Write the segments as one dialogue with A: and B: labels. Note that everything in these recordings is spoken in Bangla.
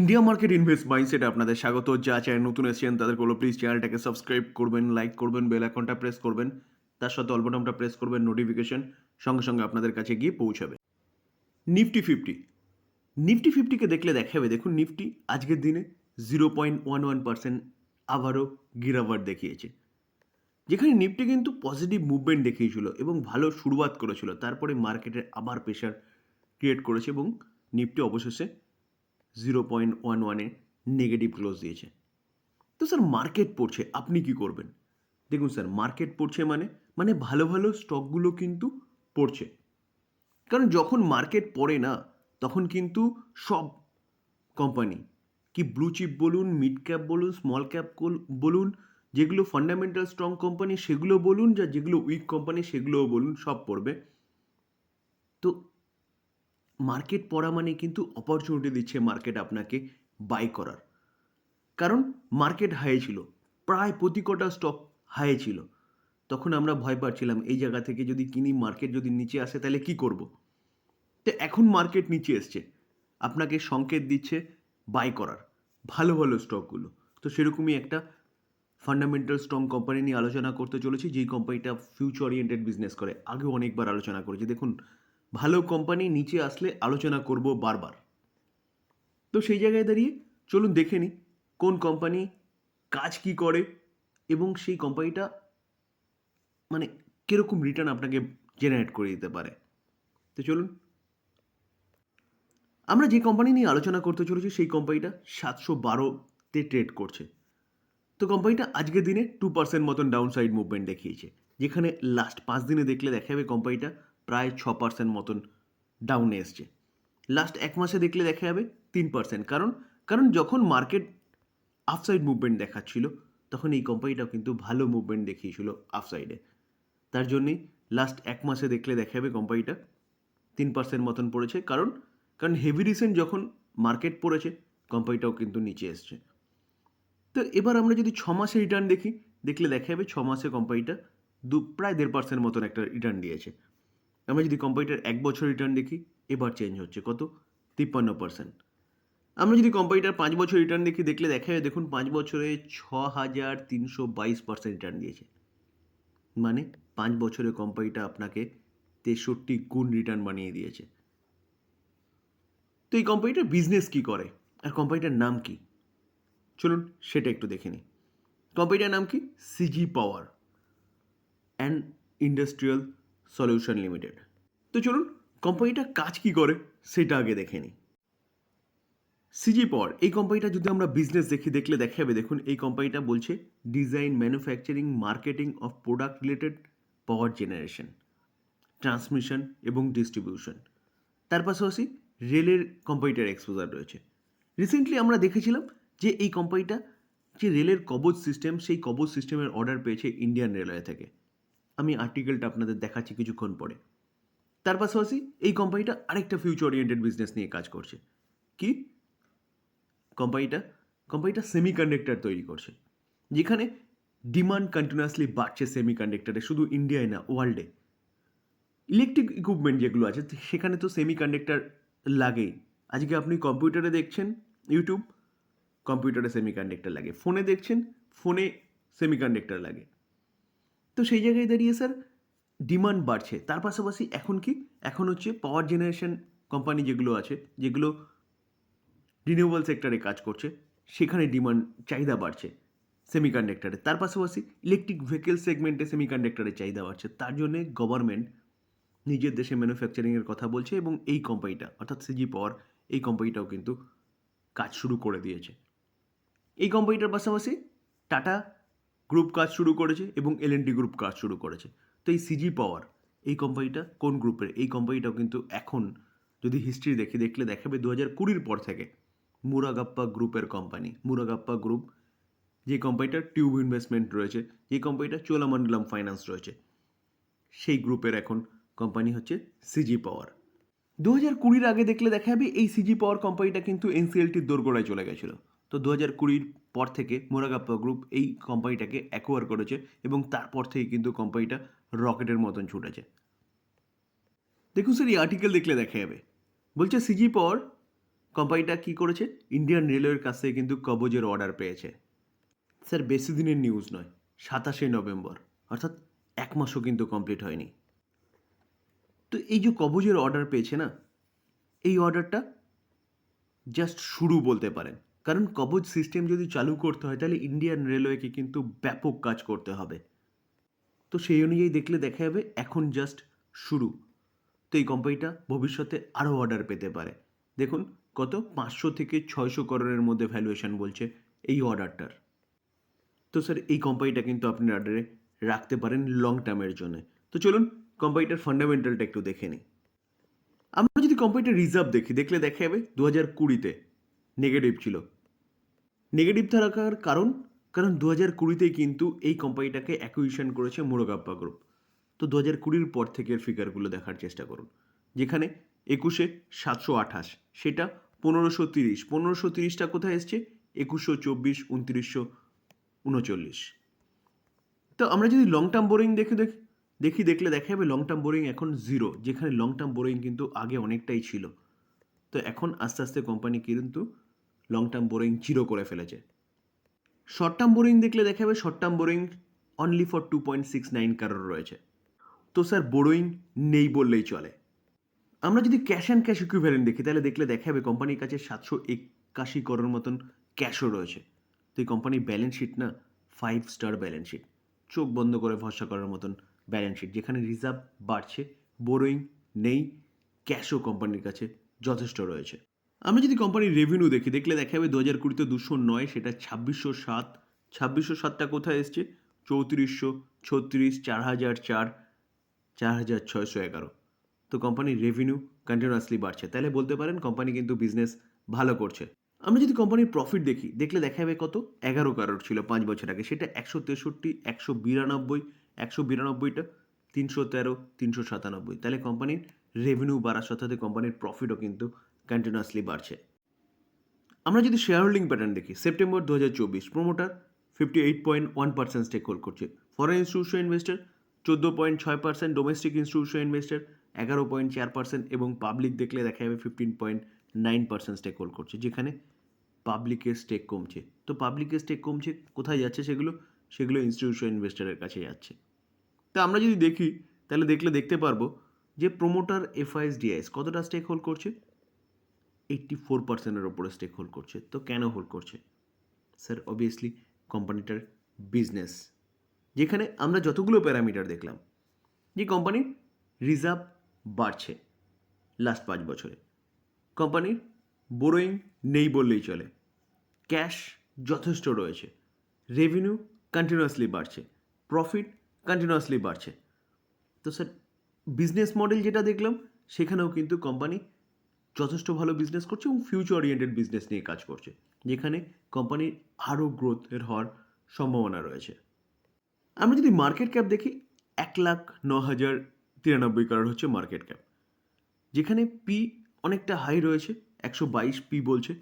A: ইন্ডিয়া মার্কেট ইনভেস্ট মাইন্ডসেটে আপনাদের স্বাগত যা চ্যানেল নতুন এসেছেন তাদের হলো প্লিজ চ্যানেলটাকে সাবস্ক্রাইব করবেন লাইক করবেন বেল আইকনটা প্রেস করবেন তার সাথে অল্পটামটা প্রেস করবেন নোটিফিকেশন সঙ্গে সঙ্গে আপনাদের কাছে গিয়ে পৌঁছাবে নিফটি ফিফটি নিফটি ফিফটিকে দেখলে দেখাবে দেখুন নিফটি আজকের দিনে zero point one one percent আবারও গিরাভার দেখিয়েছে যেখানে নিফটি কিন্তু পজিটিভ মুভমেন্ট দেখিয়েছিল এবং ভালো শুরুয়াত করেছিল তারপরে মার্কেটের আবার প্রেশার ক্রিয়েট করেছে এবং নিফটি অবশেষে জিরো পয়েন্ট ওয়ান ওয়ানে নেগেটিভ ক্লোজ দিয়েছে তো স্যার মার্কেট পড়ছে আপনি কি করবেন দেখুন স্যার মার্কেট পড়ছে মানে মানে ভালো ভালো স্টকগুলো কিন্তু পড়ছে কারণ যখন মার্কেট পড়ে না তখন কিন্তু সব কোম্পানি কি ব্লু চিপ বলুন মিড ক্যাপ বলুন স্মল ক্যাপ বলুন যেগুলো ফান্ডামেন্টাল স্ট্রং কোম্পানি সেগুলো বলুন যা যেগুলো উইক কোম্পানি সেগুলোও বলুন সব পড়বে তো মার্কেট পড়া মানে কিন্তু অপরচুনিটি দিচ্ছে মার্কেট আপনাকে বাই করার কারণ মার্কেট হাই ছিল প্রায় প্রতি কটা স্টক হাই ছিল তখন আমরা ভয় পাচ্ছিলাম এই জায়গা থেকে যদি কিনি মার্কেট যদি নিচে আসে তাহলে কি করব। তো এখন মার্কেট নিচে এসছে আপনাকে সংকেত দিচ্ছে বাই করার ভালো ভালো স্টকগুলো তো সেরকমই একটা ফান্ডামেন্টাল স্ট্রং কোম্পানি নিয়ে আলোচনা করতে চলেছি যেই কোম্পানিটা ফিউচার ওরিয়েন্টেড বিজনেস করে আগে অনেকবার আলোচনা করেছি দেখুন ভালো কোম্পানি নিচে আসলে আলোচনা করব বারবার তো সেই জায়গায় দাঁড়িয়ে চলুন দেখে নিই কোন কোম্পানি কাজ কি করে এবং সেই কোম্পানিটা মানে কীরকম রিটার্ন আপনাকে জেনারেট করে দিতে পারে তো চলুন আমরা যে কোম্পানি নিয়ে আলোচনা করতে চলেছি সেই কোম্পানিটা সাতশো বারোতে ট্রেড করছে তো কোম্পানিটা আজকের দিনে টু পার্সেন্ট মতন ডাউন সাইড মুভমেন্ট দেখিয়েছে যেখানে লাস্ট পাঁচ দিনে দেখলে দেখা যাবে কোম্পানিটা প্রায় ছ পার্সেন্ট মতন ডাউনে এসছে লাস্ট এক মাসে দেখলে দেখা যাবে তিন পার্সেন্ট কারণ কারণ যখন মার্কেট আফসাইড মুভমেন্ট দেখাচ্ছিল তখন এই কোম্পানিটাও কিন্তু ভালো মুভমেন্ট দেখিয়েছিল আফসাইডে তার জন্যে লাস্ট এক মাসে দেখলে দেখা যাবে কোম্পানিটা তিন পার্সেন্ট মতন পড়েছে কারণ কারণ হেভি রিসেন্ট যখন মার্কেট পড়েছে কোম্পানিটাও কিন্তু নিচে এসছে তো এবার আমরা যদি ছ মাসে রিটার্ন দেখি দেখলে দেখা যাবে ছ মাসে কোম্পানিটা দু প্রায় দেড় পার্সেন্ট মতন একটা রিটার্ন দিয়েছে আমরা যদি কম্পিউটার এক বছর রিটার্ন দেখি এবার চেঞ্জ হচ্ছে কত তিপ্পান্ন পার্সেন্ট আমরা যদি কম্পিউটার পাঁচ বছর রিটার্ন দেখি দেখলে দেখা যায় দেখুন পাঁচ বছরে ছ হাজার তিনশো বাইশ পার্সেন্ট রিটার্ন দিয়েছে মানে পাঁচ বছরে কোম্পানিটা আপনাকে তেষট্টি গুণ রিটার্ন বানিয়ে দিয়েছে তো এই কোম্পানিটার বিজনেস কী করে আর কোম্পানিটার নাম কি চলুন সেটা একটু দেখে নিই কোম্পানিটার নাম কি CG power and industrial solution limited তো চলুন কোম্পানিটা কাজ কি করে সেটা আগে দেখে নিই সিজি পর এই কোম্পানিটা যদি আমরা বিজনেস দেখি দেখলে দেখা যাবে দেখুন এই কোম্পানিটা বলছে design manufacturing marketing of product related power generation transmission এবং ডিস্ট্রিবিউশন তার পাশাপাশি রেলের কোম্পানিটার এক্সপোজার রয়েছে রিসেন্টলি আমরা দেখেছিলাম যে এই কোম্পানিটা যে রেলের কবজ সিস্টেম সেই কবজ সিস্টেমের অর্ডার পেয়েছে ইন্ডিয়ান রেলওয়ে থেকে আমি আর্টিকেলটা আপনাদের দেখাচ্ছি কিছুক্ষণ পরে তার পাশাপাশি এই কোম্পানিটা আরেকটা ফিউচার ওরিয়েন্টেড বিজনেস নিয়ে কাজ করছে কি কোম্পানিটা কোম্পানিটা কন্ডাক্টার তৈরি করছে যেখানে ডিমান্ড কন্টিনিউয়াসলি বাড়ছে কন্ডাক্টারে শুধু ইন্ডিয়ায় না ওয়ার্ল্ডে ইলেকট্রিক ইকুইপমেন্ট যেগুলো আছে সেখানে তো কন্ডাক্টার লাগেই আজকে আপনি কম্পিউটারে দেখছেন ইউটিউব কম্পিউটারে কন্ডাক্টার লাগে ফোনে দেখছেন ফোনে কন্ডাক্টার লাগে তো সেই জায়গায় দাঁড়িয়ে স্যার ডিমান্ড বাড়ছে তার পাশাপাশি এখন কি এখন হচ্ছে পাওয়ার জেনারেশন কোম্পানি যেগুলো আছে যেগুলো রিনিউয়েবল সেক্টরে কাজ করছে সেখানে ডিমান্ড চাহিদা বাড়ছে সেমিকন্ডাক্টারে তার পাশাপাশি ইলেকট্রিক ভেহিকেল সেগমেন্টে সেমিকন্ডাক্টারের চাহিদা বাড়ছে তার জন্যে গভর্নমেন্ট নিজের দেশে ম্যানুফ্যাকচারিংয়ের কথা বলছে এবং এই কোম্পানিটা অর্থাৎ সিজি পাওয়ার এই কোম্পানিটাও কিন্তু কাজ শুরু করে দিয়েছে এই কোম্পানিটার পাশাপাশি টাটা গ্রুপ কাজ শুরু করেছে এবং এলএনটি গ্রুপ কাজ শুরু করেছে তো এই সিজি পাওয়ার এই কোম্পানিটা কোন গ্রুপের এই কোম্পানিটাও কিন্তু এখন যদি হিস্ট্রি দেখে দেখলে দেখাবে দু হাজার কুড়ির পর থেকে মুরাগাপ্পা গ্রুপের কোম্পানি মুরাগাপ্পা গ্রুপ যে কোম্পানিটার টিউব ইনভেস্টমেন্ট রয়েছে যে কোম্পানিটা চোলামণ্ডলম ফাইন্যান্স রয়েছে সেই গ্রুপের এখন কোম্পানি হচ্ছে সিজি পাওয়ার দু হাজার কুড়ির আগে দেখলে দেখা যাবে এই সিজি পাওয়ার কোম্পানিটা কিন্তু এনসিএলটির দোরগোড়ায় চলে গেছিলো তো দু হাজার কুড়ির পর থেকে মোরাগাপ্পা গ্রুপ এই কোম্পানিটাকে অ্যাকোয়ার করেছে এবং তারপর থেকে কিন্তু কোম্পানিটা রকেটের মতন ছুটেছে দেখুন স্যার এই আর্টিকেল দেখলে দেখা যাবে বলছে সিজি পর কোম্পানিটা কি করেছে ইন্ডিয়ান রেলওয়ের কাছ থেকে কিন্তু কবজের অর্ডার পেয়েছে স্যার বেশি দিনের নিউজ নয় সাতাশে নভেম্বর অর্থাৎ এক মাসও কিন্তু কমপ্লিট হয়নি তো এই যে কবজের অর্ডার পেয়েছে না এই অর্ডারটা জাস্ট শুরু বলতে পারেন কারণ কবজ সিস্টেম যদি চালু করতে হয় তাহলে ইন্ডিয়ান রেলওয়েকে কিন্তু ব্যাপক কাজ করতে হবে তো সেই অনুযায়ী দেখলে দেখা যাবে এখন জাস্ট শুরু তো এই কোম্পানিটা ভবিষ্যতে আরও অর্ডার পেতে পারে দেখুন কত পাঁচশো থেকে ছয়শো করোড়ের মধ্যে ভ্যালুয়েশন বলছে এই অর্ডারটার তো স্যার এই কোম্পানিটা কিন্তু আপনি অর্ডারে রাখতে পারেন লং টার্মের জন্য তো চলুন কোম্পানিটার ফান্ডামেন্টালটা একটু দেখে নিই আমরা যদি কোম্পানিটার রিজার্ভ দেখি দেখলে দেখা যাবে দু হাজার কুড়িতে নেগেটিভ ছিল নেগেটিভ থাকার কারণ কারণ দু হাজার কুড়িতে কিন্তু এই কোম্পানিটাকে অ্যাকুইশন করেছে মুরগাপ্পা গ্রুপ তো দু হাজার কুড়ির পর থেকে ফিগারগুলো দেখার চেষ্টা করুন যেখানে একুশে সাতশো আঠাশ সেটা পনেরোশো তিরিশ পনেরোশো তিরিশটা কোথায় এসছে একুশশো চব্বিশ উনত্রিশশো উনচল্লিশ তো আমরা যদি লং টার্ম বোরিং দেখে দেখি দেখি দেখলে দেখা যাবে লং টার্ম বোরিং এখন জিরো যেখানে লং টার্ম বোরিং কিন্তু আগে অনেকটাই ছিল তো এখন আস্তে আস্তে কোম্পানি কিন্তু লং টার্ম বোরিং জিরো করে ফেলেছে শর্ট টার্ম বোরিং দেখলে দেখা যাবে short term boring only for two point six nine কারোর রয়েছে তো স্যার বোরোইং নেই বললেই চলে আমরা যদি ক্যাশ অ্যান্ড ক্যাশ ইকুইভ্যালেন্ট দেখি তাহলে দেখলে দেখা যাবে কোম্পানির কাছে সাতশো একাশি করোর মতন ক্যাশও রয়েছে তো এই কোম্পানির ব্যালেন্স শিট না ফাইভ স্টার ব্যালেন্স শিট চোখ বন্ধ করে ভরসা করার মতন ব্যালেন্স শিট যেখানে রিজার্ভ বাড়ছে বোরোইং নেই ক্যাশও কোম্পানির কাছে যথেষ্ট রয়েছে আমরা যদি কোম্পানির রেভিনিউ দেখি দেখলে দেখা যাবে দু হাজার কুড়িতে দুশো নয় সেটা ছাব্বিশশো সাত ছাব্বিশশো সাতটা কোথায় এসছে চৌত্রিশশো ছত্রিশ চার হাজার চার চার হাজার ছয়শো এগারো তো কোম্পানির রেভিনিউ কন্টিনিউয়াসলি বাড়ছে তাহলে বলতে পারেন কোম্পানি কিন্তু বিজনেস ভালো করছে আমরা যদি কোম্পানির প্রফিট দেখি দেখলে দেখা যাবে কত এগারো কারোর ছিল পাঁচ বছর আগে সেটা একশো তেষট্টি একশো বিরানব্বই একশো বিরানব্বইটা তিনশো তেরো তিনশো সাতানব্বই তাহলে কোম্পানির রেভিনিউ বাড়ার সাথে সাথে কোম্পানির প্রফিটও কিন্তু কন্টিনিউয়াসলি বাড়ছে আমরা যদি শেয়ার হোল্ডিং প্যাটার্ন দেখি সেপ্টেম্বর দু হাজার চব্বিশ promoter fifty eight point one percent stake hold করছে ফরেন ইনস্টিটিউশন ইনভেস্টার চোদ্দ পয়েন্ট ছয় পার্সেন্ট ডোমেস্টিক ইনস্টিটিউশন ইনভেস্টার এগারো পয়েন্ট চার পার্সেন্ট এবং পাবলিক দেখলে দেখা যাবে fifteen point nine percent stake hold করছে যেখানে পাবলিকের স্টেক কমছে তো পাবলিকের স্টেক কমছে কোথায় যাচ্ছে সেগুলো সেগুলো ইনস্টিটিউশন ইনভেস্টারের কাছে যাচ্ছে তা আমরা যদি দেখি তাহলে দেখলে দেখতে পারবো যে প্রোমোটার এফআইএস ডিআইএস কতটা স্টেক হোল্ড করছে এইট্টি ফোর পার্সেন্টের ওপরে স্টেক হোল্ড করছে তো কেন হোল্ড করছে স্যার অবভিয়াসলি কোম্পানিটার বিজনেস যেখানে আমরা যতগুলো প্যারামিটার দেখলাম যে কোম্পানির রিজার্ভ বাড়ছে লাস্ট পাঁচ বছরে কোম্পানির বোরোয়িং নেই বললেই চলে ক্যাশ যথেষ্ট রয়েছে রেভিনিউ কন্টিনিউয়াসলি বাড়ছে প্রফিট কন্টিনিউয়াসলি বাড়ছে তো স্যার বিজনেস মডেল যেটা দেখলাম সেখানেও কিন্তু কোম্পানি যথেষ্ট ভালো বিজনেস করছে এবং ফিউচার ওরিয়েন্টেড বিজনেস নিয়ে কাজ করছে যেখানে কোম্পানির আরও গ্রোথের হওয়ার সম্ভাবনা রয়েছে আমরা যদি মার্কেট ক্যাপ দেখি এক লাখ ন হাজার তিরানব্বই কারোর হচ্ছে মার্কেট ক্যাপ যেখানে পি অনেকটা হাই রয়েছে একশো বাইশ পি বলছে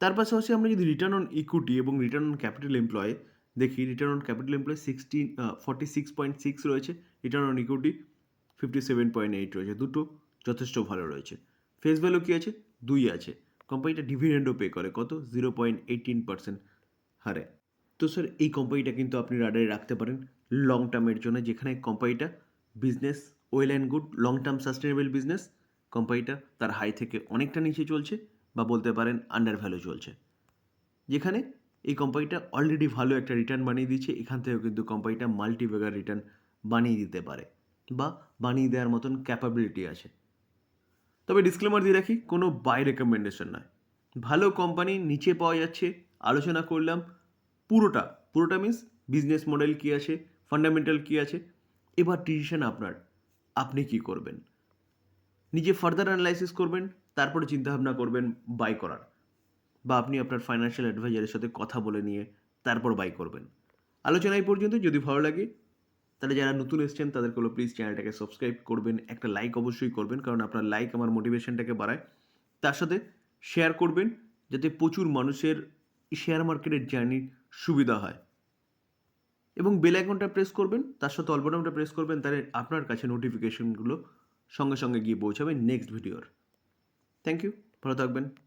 A: তার পাশাপাশি আমরা যদি রিটার্ন অন ইকুইটি এবং রিটার্ন অন ক্যাপিটাল এমপ্লয়ে দেখি return on capital employed sixteen forty six point six রয়েছে return on equity fifty seven point eight রয়েছে দুটো যথেষ্ট ভালো রয়েছে ফেস ভ্যালু কী আছে দুই আছে কোম্পানিটা ডিভিডেন্ডও পে করে কত জিরো পয়েন্ট এইটিন পার্সেন্ট হারে তো স্যার এই কোম্পানিটা কিন্তু আপনি রাডারে রাখতে পারেন লং টার্মের জন্য যেখানে কোম্পানিটা business well and good long term sustainable business কোম্পানিটা তার হাই থেকে অনেকটা নিচে চলছে বা বলতে পারেন আন্ডার ভ্যালু চলছে যেখানে এই কোম্পানিটা অলরেডি ভালো একটা রিটার্ন বানিয়ে দিচ্ছে এখান থেকেও কিন্তু কোম্পানিটা মাল্টিভেগার রিটার্ন বানিয়ে দিতে পারে বা বানিয়ে দেওয়ার মতন ক্যাপাবিলিটি আছে তবে ডিসক্লেমার দিয়ে রাখি কোনো বাই রেকমেন্ডেশন নয় ভালো কোম্পানি নিচে পাওয়া যাচ্ছে আলোচনা করলাম পুরোটা পুরোটা মিন্স বিজনেস মডেল কী আছে ফান্ডামেন্টাল কী আছে এবার ডিসিশন আপনার আপনি কি করবেন নিজে ফার্দার অ্যানালাইসিস করবেন তারপরে চিন্তাভাবনা করবেন বাই করার বা আপনি আপনার ফাইন্যান্সিয়াল অ্যাডভাইজারের সাথে কথা বলে নিয়ে তারপর বাই করবেন আলোচনা এই পর্যন্ত যদি ভালো লাগে তাহলে যারা নতুন এসছেন তাদেরকে হলো প্লিজ চ্যানেলটাকে সাবস্ক্রাইব করবেন একটা লাইক অবশ্যই করবেন কারণ আপনার লাইক আমার মোটিভেশনটাকে বাড়ায় তার সাথে শেয়ার করবেন যাতে প্রচুর মানুষের শেয়ার মার্কেটের জার্নির সুবিধা হয় এবং বেল আইকনটা প্রেস করবেন তার সাথে অলবটনটা প্রেস করবেন তাহলে আপনার কাছে নোটিফিকেশনগুলো সঙ্গে সঙ্গে গিয়ে পৌঁছাবে নেক্সট ভিডিওর থ্যাংক ইউ ভালো থাকবেন